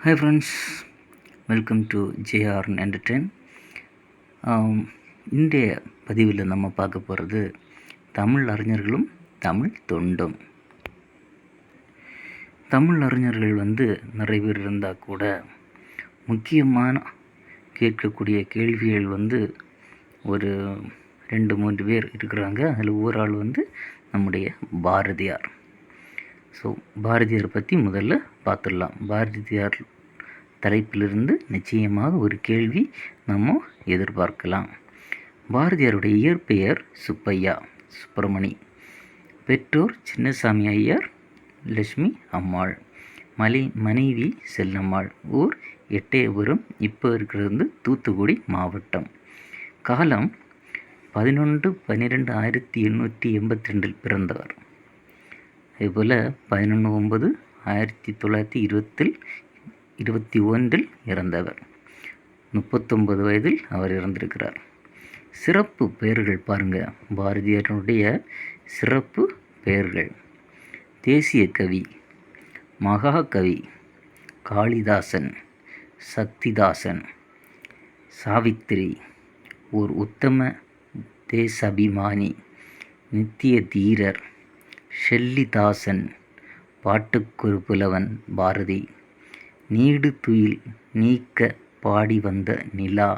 Hi friends welcome to JR Entertain இன்றைய பதிவில் நம்ம பார்க்க போகிறது தமிழ் அறிஞர்களும் தமிழ் தொண்டும். தமிழ் அறிஞர்கள் வந்து நிறைய பேர் இருந்தால் கூட முக்கியமான கேட்கக்கூடிய கேள்விகள் வந்து ஒரு ரெண்டு மூன்று பேர் இருக்கிறாங்க. அதில் ஒரு ஆள் வந்து நம்முடைய பாரதியார். ஸோ பாரதியார் பற்றி முதல்ல பார்த்துடலாம் பாரதியார் தலைப்பிலிருந்து நிச்சயமாக ஒரு கேள்வி நம்ம எதிர்பார்க்கலாம். பாரதியாருடைய இயற்பெயர் சுப்பையா சுப்பிரமணி. பெற்றோர் சின்னசாமி ஐயர் லட்சுமி அம்மாள். மலை மனைவி செல்லம்மாள். ஊர் எட்டயபுரம் இப்போ இருக்கிறது வந்து தூத்துக்குடி மாவட்டம். காலம் பதினொன்று பன்னிரெண்டு ஆயிரத்தி எண்ணூற்றி எண்பத்தி ரெண்டில் பிறந்தவர். அதேபோல் பதினொன்று ஒன்பது ஆயிரத்தி தொள்ளாயிரத்தி இருபத்தில் இருபத்தி ஒன்றில் இறந்தவர். முப்பத்தொன்பது வயதில் அவர் இறந்திருக்கிறார். சிறப்பு பெயர்கள் பாருங்கள் பாரதியாரனுடைய சிறப்பு பெயர்கள். தேசிய கவி மகாகவி காளிதாசன் சக்திதாசன் சாவித்திரி ஓர் உத்தம தேசாபிமானி நித்திய தீரர் ஷெல்லிதாசன் பாட்டுக்கொரு புலவன் பாரதி. நீடு துயில் நீக்க பாடி வந்த நிலா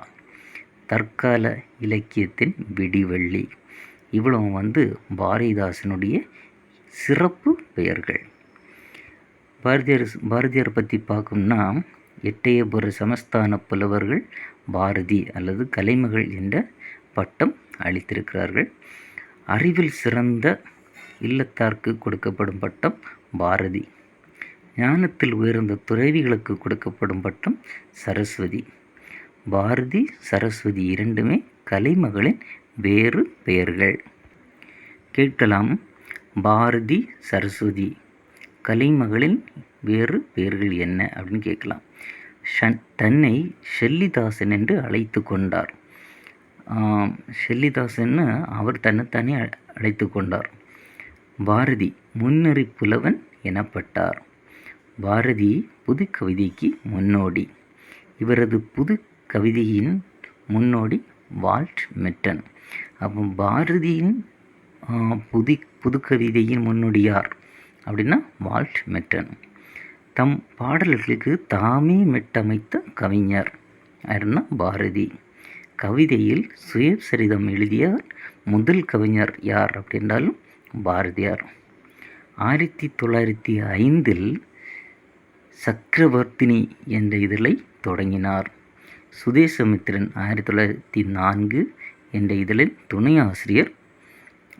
தற்கால இலக்கியத்தின் விடிவெள்ளி. இவ்வளவு வந்து பாரதிதாசனுடைய சிறப்பு பெயர்கள். பாரதியார் பாரதியார் பற்றி பார்க்கணும்னா எட்டயபுர சமஸ்தான புலவர்கள் பாரதி அல்லது கலைமகள் என்ற பட்டம் அளித்திருக்கிறார்கள். அறிவில் சிறந்த இல்லத்தார்க்கு கொடுக்கப்படும் பட்டம் பாரதி. ஞானத்தில் உயர்ந்த துறவிகளுக்கு கொடுக்கப்படும் பட்டம் சரஸ்வதி. பாரதி சரஸ்வதி இரண்டுமே கலைமகளின் வேறு பெயர்கள். கேட்கலாம். பாரதி சரஸ்வதி கலைமகளின் வேறு பெயர்கள் என்ன அப்படின்னு கேட்கலாம். ஷன் தன்னை ஷெல்லிதாசன் என்று அழைத்து கொண்டார். ஷெல்லிதாசன்னு அவர் தன்னைத்தானே அழைத்து கொண்டார். பாரதி முன்னறி புலவன் எனப்பட்டார். பாரதி புது கவிதைக்கு முன்னோடி. இவரது புது கவிதையின் முன்னோடி வால்ட் மெட்டன். அப்போ பாரதியின் புதி புது கவிதையின் முன்னோடியார் அப்படின்னா வால்ட் மெட்டன். தம் பாடல்களுக்கு தாமே மெட்டமைத்த கவிஞர் யாருன்னா பாரதி. கவிதையில் சுயசரிதம் எழுதியவர் முதல் கவிஞர் யார் அப்படின்றாலும் பாரதியார். ஆயிரத்தி தொள்ளாயிரத்தி ஐந்தில் சக்கரவர்த்தினி என்ற இதழை தொடங்கினார். சுதேசமித்திரன் ஆயிரத்தி தொள்ளாயிரத்தி நான்கு என்ற இதழில் துணை ஆசிரியர்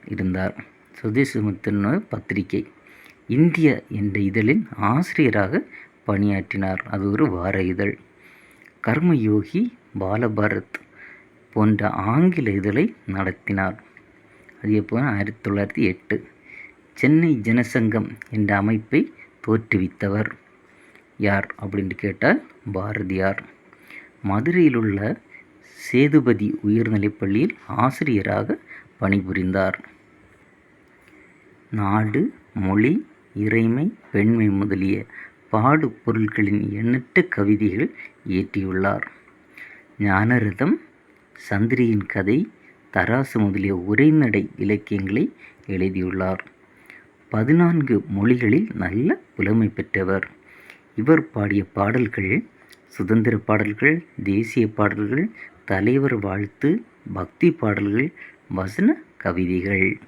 இருந்தார். சுதேசமித்திரன் பத்திரிகை. இந்திய என்ற இதழின் ஆசிரியராக பணியாற்றினார். அது ஒரு வார இதழ். கர்மயோகி பாலபாரத் போன்ற ஆங்கில இதழை நடத்தினார். அது எப்போனா ஆயிரத்தி தொள்ளாயிரத்தி எட்டு. சென்னை ஜனசங்கம் என்ற அமைப்பை தோற்றுவித்தவர். யார் அப்படின்னு கேட்டால் பாரதியார். மதுரையில் உள்ள சேதுபதி உயர்நிலைப்பள்ளியில் ஆசிரியராக பணிபுரிந்தார். நாடு மொழி இறைமை பெண்மை முதலிய பாடு பொருட்களின் எண்ணற்ற கவிதைகள் இயற்றியுள்ளார். ஞானரதம் சந்திரியின் கதை தராசு முதலிய உரைநடை இலக்கியங்களை எழுதியுள்ளார். பதினான்கு மொழிகளில் நல்ல புலமை பெற்றவர். இவர் பாடிய பாடல்கள் சுதந்திர பாடல்கள் தேசிய பாடல்கள் தலைவர் வாழ்த்து பக்தி பாடல்கள் வசன கவிதைகள்.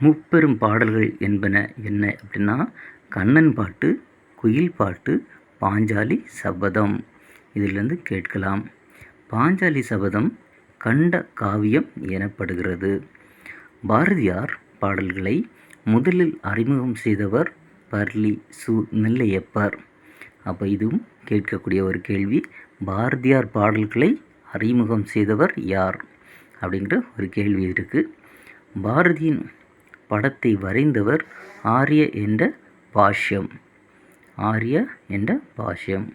முப்பெரும் பாடல்கள் என்பன என்ன அப்படின்னா கண்ணன் பாட்டு குயில் பாட்டு பாஞ்சாலி சபதம். இதிலிருந்து கேட்கலாம். பாஞ்சாலி சபதம் கண்ட காவியம் எனப்படுகிறது. பாரதியார் பாடல்களை முதலில் அறிமுகம் செய்தவர் பர்லி சு நெல்லையப்பர். அப்போ இதுவும் கேட்கக்கூடிய ஒரு கேள்வி பாரதியார் பாடல்களை அறிமுகம் செய்தவர் யார்? அப்படிங்கிற ஒரு கேள்வி இருக்குது பாரதியின் படத்தை வரைந்தவர் ஆரிய என்ற பாஷ்யம். ஆரிய என்ற பாஷ்யம்.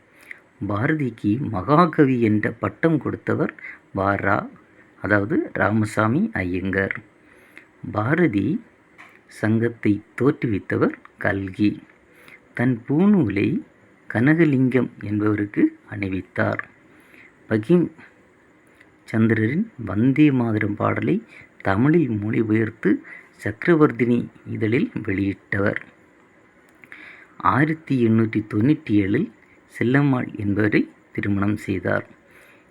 பாரதிக்கு மகாகவி என்ற பட்டம் கொடுத்தவர் வாரா அதாவது ராமசாமி ஐயங்கர். பாரதி சங்கத்தை தோற்றுவித்தவர் கல்கி. தன் பூநூலை கனகலிங்கம் என்பவருக்கு அணிவித்தார். பகிம் சந்திரரின் வந்தே மாதரம் பாடலை தமிழில் மொழிபெயர்த்து சக்கரவர்த்தினி இதழில் வெளியிட்டவர். ஆயிரத்தி எண்ணூற்றி தொண்ணூற்றி ஏழில் செல்லம்மாள் என்பவரை திருமணம் செய்தார்.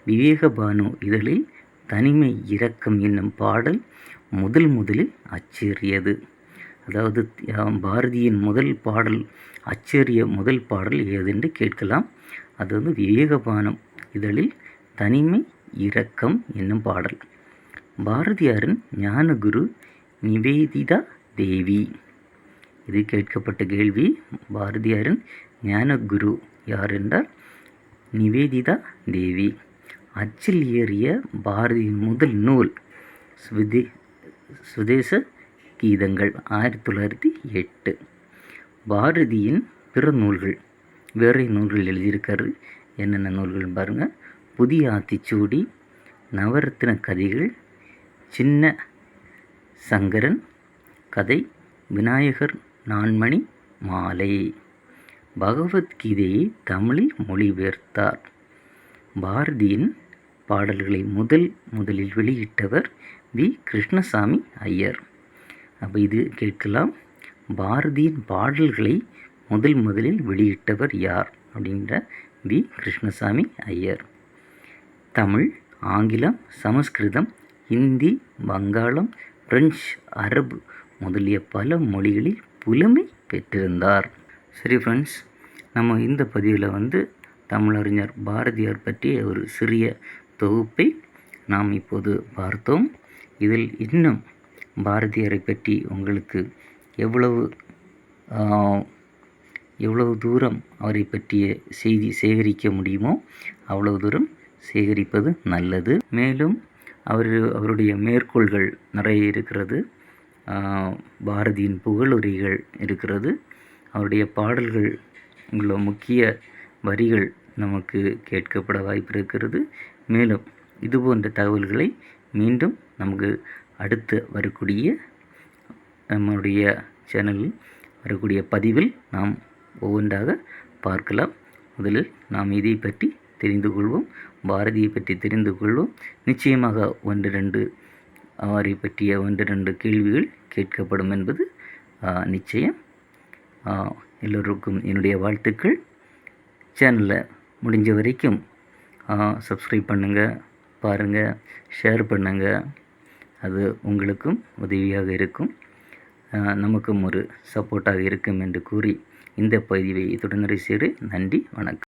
விவேகபானு இதழில் தனிமை இரக்கம் என்னும் பாடல் முதல் முதலில் அச்சேறியது. அதாவது பாரதியின் முதல் பாடல் அச்சேறிய முதல் பாடல் ஏதென்று கேட்கலாம். அது வந்து விவேகபானம் இதழில் தனிமை இரக்கம் என்னும் பாடல். பாரதியாரின் ஞானகுரு நிவேதிதா தேவி. இது கேட்கப்பட்ட கேள்வி. பாரதியாரின் ஞானகுரு யார் என்றால் நிவேதிதா தேவி. அச்சில் ஏறிய பாரதியின் முதல் நூல் சுதே சுதேச கீதங்கள் ஆயிரத்தி தொள்ளாயிரத்தி எட்டு. பாரதியின் பிற நூல்கள். வேறு நூல்கள் எழுதியிருக்காரு? என்னென்ன நூல்கள் பாருங்கள் புதிய ஆத்திச்சூடி நவரத்தின கதைகள் சின்ன சங்கரன் கதை விநாயகர் நான்மணி மாலை. பகவத்கீதையை தமிழில் மொழிபெயர்த்தார். பாரதியின் பாடல்களை முதல் முதலில் வெளியிட்டவர் வி. கிருஷ்ணசாமி ஐயர். அப்போ இது கேட்கலாம். பாரதியின் பாடல்களை முதல் முதலில் வெளியிட்டவர் யார்? அப்படின்ற வி. கிருஷ்ணசாமி ஐயர். தமிழ் ஆங்கிலம் சமஸ்கிருதம் ஹிந்தி வங்காளம் பிரெஞ்சு அரபு முதலிய பல மொழிகளில் புலமை பெற்றிருந்தார். சரி ஃப்ரெண்ட்ஸ் நம்ம இந்த பதிவில் வந்து தமிழறிஞர் பாரதியார் பற்றிய ஒரு சிறிய தொகுப்பை நாம் இப்போது பார்த்தோம். இதில் இன்னும் பாரதியாரை பற்றி உங்களுக்கு எவ்வளவு எவ்வளவு தூரம் அவரை பற்றிய செய்தி சேகரிக்க முடியுமோ அவ்வளவு தூரம் சேகரிப்பது நல்லது. மேலும் அவர் அவருடைய மேற்கோள்கள் நிறைய இருக்கிறது. பாரதியின் புகழுரைகள் இருக்கிறது. அவருடைய பாடல்கள் உள்ள முக்கிய வரிகள் நமக்கு கேட்கப்பட வாய்ப்பு இருக்கிறது. மேலும் இது போன்ற தகவல்களை மீண்டும் நமக்கு அடுத்து வரக்கூடிய நம்முடைய சேனலில் வரக்கூடிய பதிவில் நாம் ஒவ்வொன்றாக பார்க்கலாம். முதலில் நாம் இதை பற்றி தெரிந்து கொள்வோம். பாரதியை பற்றி தெரிந்து கொள்வோம். நிச்சயமாக ஒன்று ரெண்டு அவரை பற்றிய ஒன்று ரெண்டு கேள்விகள் கேட்கப்படும் என்பது நிச்சயம். எல்லோருக்கும் என்னுடைய வாழ்த்துக்கள். சேனலை முடிஞ்ச வரைக்கும் சப்ஸ்கிரைப் பண்ணுங்கள் பாருங்கள் ஷேர் பண்ணுங்கள் அது உங்களுக்கும் உதவியாக இருக்கும். நமக்கும் ஒரு சப்போர்ட்டாக இருக்கும் என்று கூறி இந்த பதிவை தொடர்ந்து சேரு செய்கிறேன். நன்றி வணக்கம்.